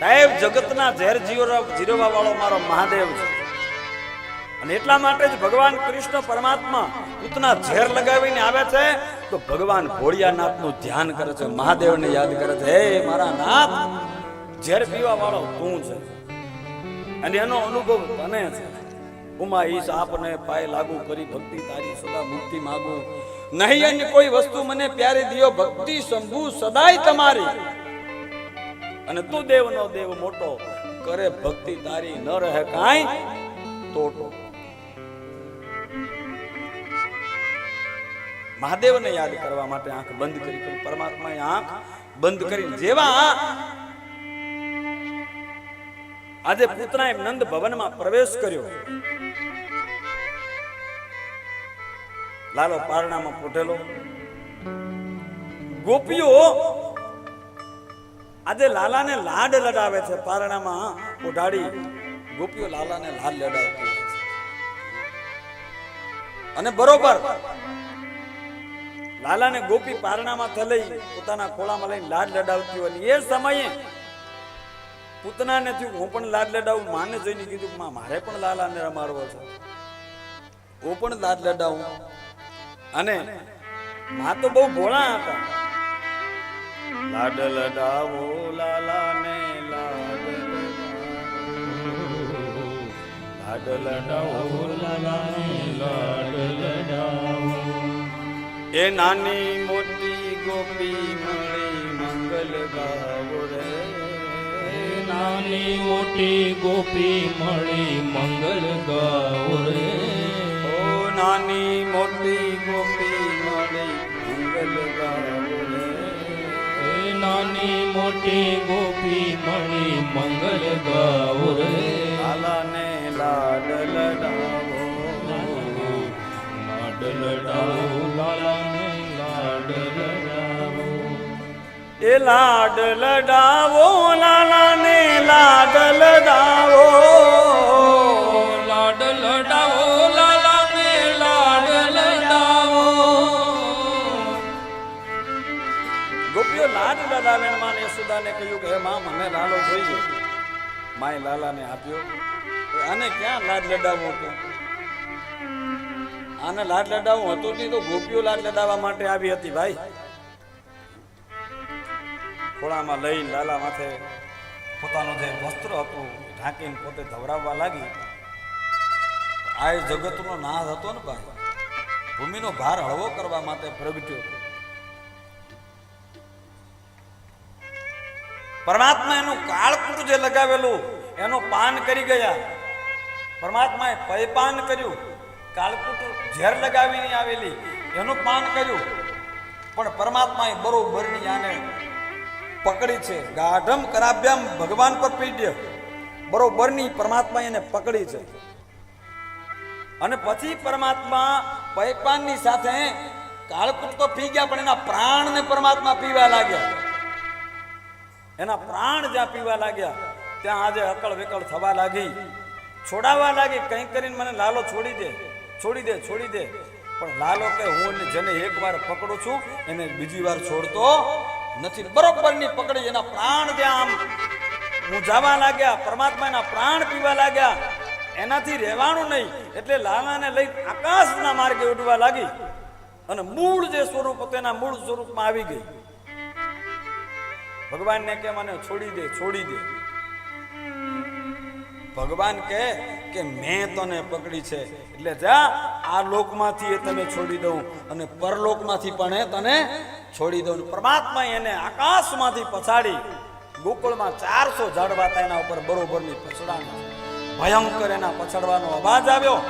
સાહેબ, જગતના ઝેર જીરો જીરવા વાળો મારો મહાદેવ છે. અને એટલા માટે જ ભગવાન કૃષ્ણ પરમાત્મા ઉતના ઝેર લગાવીને આવે છે, તો ભગવાન ભોળિયાનાથનું ધ્યાન કરે છે, મહાદેવને યાદ કરે છે, હે મારા નાથ, ઝેર પીવા વાળો તું છે. અને એનો અનુભવ બને છે. ઉમા ઈશ આપને પાય લાગુ કરી, ભક્તિ તારી સદા મુક્તિ માગું. નહીં અન્ય કોઈ વસ્તુ મને પ્યારી દિયો, ભક્તિ શંભુ સદાય તમારી. અને તું દેવનો દેવ મોટો કરે ભક્તિ તારી ન રહે કાંઈ તોટો. મહાદેવને યાદ કરવા માટે આંખ બંધ કરી પરમાત્માએ આંખ બંધ કરી. જેવા આજે પૂતનાએ નંદ ભવનમાં પ્રવેશ કર્યો. લાલો પારણામાં પોઢેલો ગોપીઓ આજે લાલાને લાડ લડાવે છે, પારણામાં ઉઢાડી ગોપીઓ લાલાને લાડ લડાવે અને બરોબર, લાલાને ગોપી પારણામાં થલઈ પોતાના ખોળામાં લઈને લાડ લડાવતી હોય. એ સમયે પૂતનાને થયું, હું પણ લાડ લડાવું. માને જોઈને કીધું, માં, મારે પણ લાલાને રમાડવો છે. હું પણ લાડ લડાવું. અને મા તો બહુ ભોળા હતા. લાડ લાડલ ડાવો લાલા ને લાડલ ડાવો એ નાની મોટી ગોપી મળી મંગલ ગાવો રે. નાની મોટી ગોપી મળી મંગલ ગાવો રે. ઓ નાની મોટી નાની મોટી ગોપી મણી મંગલ ગૌર રે. લાલાને લાડ લડાવો. લાડ લડાવો લાલાને લાડ લડાવો. એ લાડ લડાવો યશોદાને કહ્યું કે, હે માં મને લાલો જોઈએ. માએ લાલાને આપ્યો. આને ક્યાં લાડ લડાવવો કે આને લાડ લડાવવું હતું નહીં તો ગોપીઓ લાડ લડાવવા માટે આવી હતી ભાઈ. ખોળામાં લઈ લાલા માથે પોતાનું જે વસ્ત્ર હતું ઢાંકીને પોતે ધવરાવવા લાગી. આ જગતનો નાશ હતો ને ભાઈ. ભૂમિનો ભાર હળવો કરવા માટે પ્રગટ્યો. પરમાત્મા એનું કાળકૂટ જે લગાવેલું, એનું પાન કરી ગયા. પરમાત્માએ પૈપાન કર્યું. કાળકૂટ ઝેર લગાવીને આવેલી, એનું પાન કર્યું. પણ પરમાત્માએ બરોબરની આને પકડી છે. ગાઢમ કરાભ્યામ ભગવાન પર પીડ્ય. બરોબરની પરમાત્માએ એને પકડી છે. અને પછી પરમાત્મા પૈપાનની સાથે કાળકૂટ તો પી ગયા, પણ એના પ્રાણને પરમાત્મા પીવા લાગ્યા. એના પ્રાણ જ્યાં પીવા લાગ્યા, ત્યાં આજે અકળ વિકળ થવા લાગી. છોડાવવા લાગી કંઈક કરીને મને લાલો છોડી દે છોડી દે છોડી દે. પણ લાલો કે હું જેને એક વાર પકડું છું, એને બીજી વાર છોડતો નથી. બરોબરની પકડી, એના પ્રાણ ત્યાં આમ મૂંઝાવા લાગ્યા પરમાત્મા એના પ્રાણ પીવા લાગ્યા, એનાથી રહેવાનું નહીં. એટલે લાલાને લઈ આકાશના માર્ગે ઉડવા લાગી. અને મૂળ જે સ્વરૂપ હતું, એના મૂળ સ્વરૂપમાં આવી ગઈ. ભગવાનને કે મને છોડી દે છોડી દે. ભગવાન કહે કે મેં તને પકડી છે. એટલે જા, આ લોકમાંથી એ તને છોડી દઉં અને પરલોકમાંથી પણ એ તને છોડી દઉં. પરમાત્મા એને આકાશમાંથી પછાડી ગોકુળમાં ચારસો ઝાડવા તેના ઉપર બરોબરની પછડાણી. ભયંકર એના પછડવાનો અવાજ આવ્યો.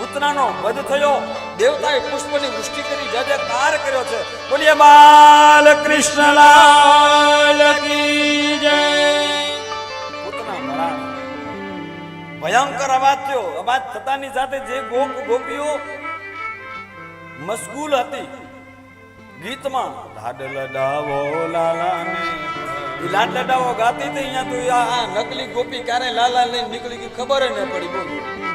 પૂતનાનો વધ થયો. દેવતાએ પુષ્પની વૃષ્ટિ કરી જજે કાર કર્યો છે. બોલીએ, બાલ કૃષ્ણ લાલ કી જય. ભયંકર અવાજ થયો. અવાજ થતાની સાથે જે ગોપ ગોપીઓ મશગુલ હતી, ગીતમાં લાડ લડાવો લાલાને. ઈ લાડ લડાવો ગાતી હતી, અહીંયા તો આ નકલી ગોપી ક્યારે લાલા લઈને નીકળી ગઈ ખબર ન પડી બોલો.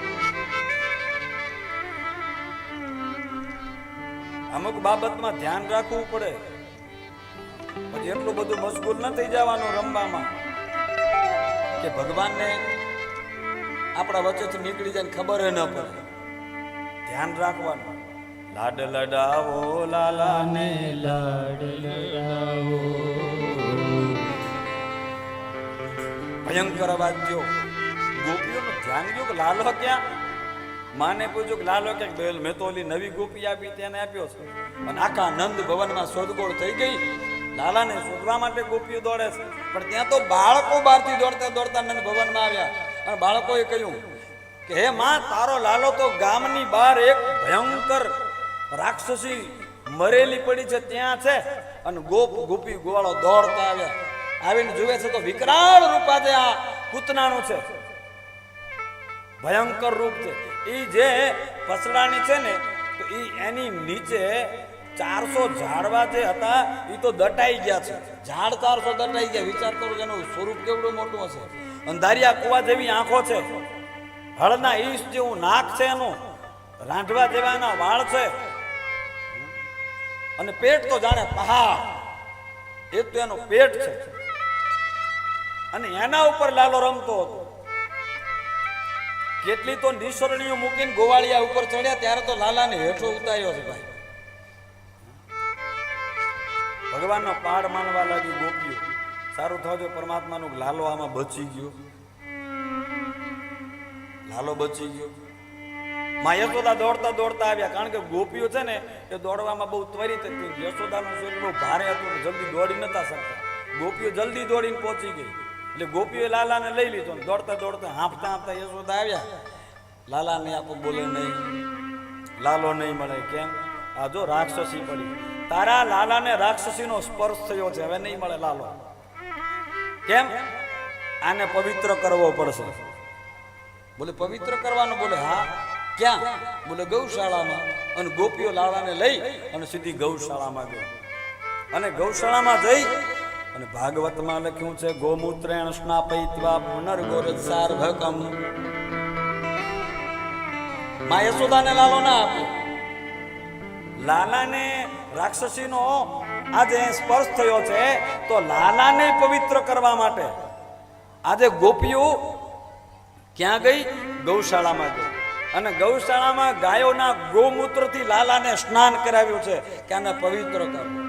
અમુક બાબતમાં ધ્યાન રાખવું પડે. પછી એટલું બધું મશગુલ ન થઈ જવાનું રમવામાં. કે ભગવાનને આપણા વચ્ચેથી નીકળી જાય ખબર ન પડે. ધ્યાન રાખવાનું. લાડ લડાવો લાલાને ને લાડ લડાવો. ભયંકર અવાજ થયો. ગોપીઓનું ધ્યાન ગયો કે લાલો ક્યાં? માને પૂછ્યું કે લાલો ક્યાંક બેલ મેં તો ઓલી નવી ગોપી આપી તેને આપ્યો છે. અને આખા નંદ ભવનમાં શોધખોળ થઈ ગઈ. લાલાને શોધવા માટે ગોપીઓ દોડે છે. પણ ત્યાં તો બાળકો બહારથી દોડતા દોડતા નંદ ભવનમાં આવ્યા. અને બાળકોએ કહ્યું કે, હે માં, તારો લાલો તો ગામની બહાર એક ભયંકર રાક્ષસી મરેલી પડી છે, ત્યાં છે. અને ગોપ, ગોપી ગોવાળો દોડતા આવ્યા. આવીને જુએ છે તો વિકરાળ રૂપા આ પૂતનાનું છે. ભયંકર રૂપ છે. એ જે પસડાની છે ને, તો એ એની નીચે ચારસો ઝાડવા જે હતા એ તો દટાઈ ગયા છે. ઝાડ ચારસો દટાઈ ગયા. વિચાર કરો એનું સ્વરૂપ કેવડું મોટું હશે. અંધારિયા કુવા જેવી આંખો છે. હળના ઈશ જેવું નાક છે એનું. રાંધવા જેવા એના વાળ છે. અને પેટ તો જાણે પહાડ. એ તો એનું પેટ છે. અને એના ઉપર લાલો રમતો હતો. કેટલી તો નિસરણીઓ મૂકીને ગોવાળિયા ઉપર ચડ્યા, ત્યારે તો લાલાને હેઠો ઉતાર્યો છે ભાઈ. ભગવાનનો પાડ માનવા લાગી ગોપીઓ. સારું થયો પરમાત્માનો લાલો આમાં બચી ગયો. લાલો બચી ગયો. માં યશોદા દોડતા દોડતા આવ્યા, કારણ કે ગોપીઓ છે ને, એ દોડવામાં બહુ ત્વરિત હતી. યશોદાનું શરીર બહુ ભારે હતું, જલ્દી દોડી નતા શકતા. ગોપીઓ જલ્દી દોડીને પહોંચી ગઈ. એટલે ગોપીએ લાલાને લઈ લીધો ને દોડતા દોડતા હાંફતા હાંફતા યશોદા આવ્યા. લાલાને આપો બોલે નહીં. લાલો નહીં મળે. કેમ? આ જો રાક્ષસી પડી. તારા લાલાને રાક્ષસીનો સ્પર્શ થયો છે. હવે નહીં મળે લાલો. કેમ? આને પવિત્ર કરવો પડશે. બોલે, પવિત્ર કરવાનું? બોલે, હા. ક્યાં? બોલે, ગૌશાળામાં. અને ગોપીઓ લાલાને લઈ અને સીધી ગૌશાળામાં ગઈ. અને ગૌશાળામાં જઈ અને ભાગવતમાં લખ્યું છે, ગોમૂત્રેણ સ્નાપયિત્વા પુનર્ગોર સાર્ભકમ મા યશોદાને લાલો ના આપ્યો લાલાને રાક્ષસીનો આજે સ્પર્શ થયો છે, તો લાલાને પવિત્ર કરવા માટે. આજે ગોપીઓ ક્યાં ગઈ? ગૌશાળામાં ગઈ. અને ગૌશાળામાં ગાયોના ગોમૂત્રથી લાલાને સ્નાન કરાવ્યું છે, કે આને પવિત્ર કરો.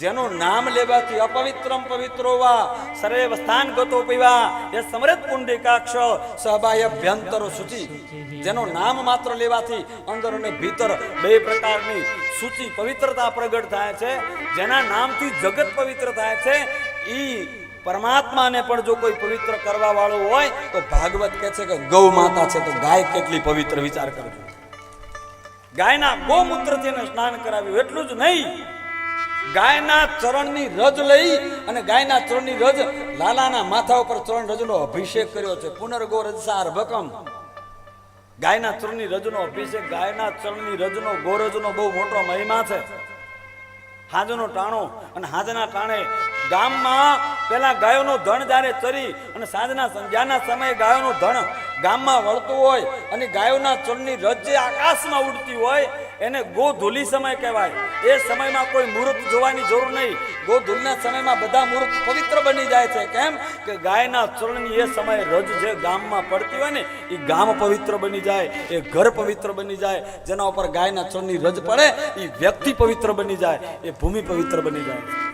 જેનું નામ લેવાથી અપવિત્રમ પવિત્રો વા, સર્વે સ્થાન ગતો પીવા, એ સમૃદ્ધ પુંડિકાક્ષ સહબાહ્ય અભ્યંતર સૂચિ જેનું નામ માત્ર લેવાથી અંદર અને ભીતર બે પ્રકારની સૂચિ પવિત્રતા પ્રગટ થાય છે. જેના નામથી જગત પવિત્ર થાય છે. ઈ પરમાત્માને પણ જો કોઈ પવિત્ર કરવા વાળો હોય, તો ભાગવત કહે છે કે ગૌ માતા છે તો ગાય કેટલી પવિત્ર વિચાર કરજો. ગાયના ગૌમૂત્રથી સ્નાન કરાવ્યું. એટલું જ નહીં ગાયના ચરણની રજ લઈ અને ગાયના ચરણની રજ લાલાના માથા ઉપર ચરણ રજનો અભિષેક કર્યો છે. પુનર્ગો રજસાર ભકમ. ગાયના ચરણની રજનો અભિષેક, ગાયના ચરણની રજનો, ગોરજનો બહુ મોટો મહિમા છે. હાજનો ટાણો અને હાજના ટાણે ગામમાં પેલા ગાયોનો ધણ જ્યારે ચરી અને સાંજના સંધ્યાના સમયે ગાયોનું ધણ ગામમાં વળતું હોય અને ગાયોના ચરણની રજ જે આકાશમાં ઉડતી હોય એને ગોધૂલી સમય કહેવાય. એ સમયમાં કોઈ મુહૂર્ત જોવાની જરૂર નહીં. ગોધૂલના સમયમાં બધા મુહૂર્ત પવિત્ર બની જાય છે. કેમ? કે ગાયના ચરણની એ સમયે રજ જે ગામમાં પડતી હોય ને એ ગામ પવિત્ર બની જાય, એ ઘર પવિત્ર બની જાય. જેના ઉપર ગાયના ચરણની રજ પડે એ વ્યક્તિ પવિત્ર બની જાય, એ ભૂમિ પવિત્ર બની જાય.